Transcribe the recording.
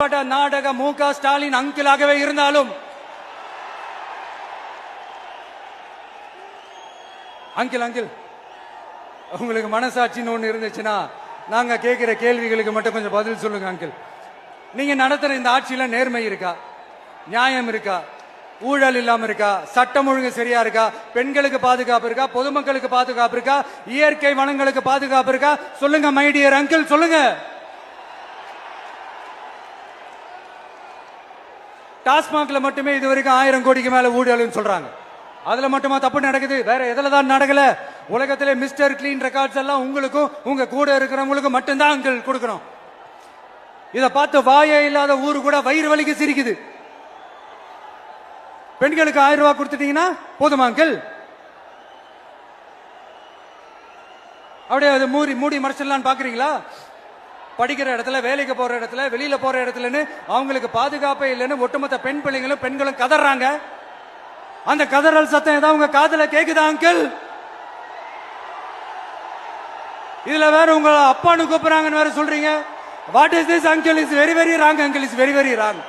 திராவிட நாடக மு க ஸ்டாலின் அங்கிளாகவே இருந்தாலும் அங்கிள் அங்கிள் உங்களுக்கு மனசாட்சின்னு ஒண்ணு இருந்துச்சுன்னா நாங்க கேட்கிற கேள்விகளுக்கு மட்டும் கொஞ்சம் பதில் சொல்லுங்க அங்கிள். நீங்க நடத்துற இந்த ஆட்சியில நேர்மை இருக்கா? நியாயம் இருக்கா? ஊழல் இல்லாம இருக்கா? சட்டம் ஒழுங்கு சரியா இருக்கா? பெண்களுக்கு பாதுகாப்பு இருக்கா? பொதுமக்களுக்கு பாதுகாப்பு இருக்கா? இயற்கை வளங்களுக்கு பாதுகாப்பு இருக்கா? சொல்லுங்க மைடியர் அங்கிள் சொல்லுங்க. டாஸ்மாக்ல மட்டுமே இது வரைக்கும் ஆயிரம் கோடிக்கு மேல ஊழல்னு சொல்றாங்க. அதுல மட்டுமா தப்பு நடக்குது? வேற எதில் தான் நடக்கல? உலகத்திலே மிஸ்டர் கிளீன் ரெக்கார்ட்ஸ் எல்லாம் உங்களுக்கும் உங்க கூட இருக்கிறவங்களுக்கும் மட்டும்தான் அங்கிள் கொடுக்கணும். இதை பார்த்து வாயே இல்லாத ஊர் கூட வயிறு வலிக்கு சிரிக்குது. பெண்களுக்கு ஆயிரம் ரூபாய் கொடுத்துட்டீங்கன்னா போதுமா அங்கிள்? அப்படியே அது மூடி மூடி மறைச்சிடலான்னு பாக்குறீங்களா? படிக்கிற இடத்துல வேலைக்கு போற இடத்துல வெளியில போற இடத்துலன்னு அவங்களுக்கு பாதுகாப்பே இல்லைன்னு ஒட்டுமொத்த பெண் பிள்ளைங்களும் பெண்களும் கதறாங்க. அந்த கதறல் சத்தம் ஏதாவது உங்க காதல கேக்குதா அங்கிள்? இதுல வேற உங்களை அப்பான்னு கூப்பிடுறாங்கன்னு வேற சொல்றீங்க. What is this uncle is very very wrong uncle is very very wrong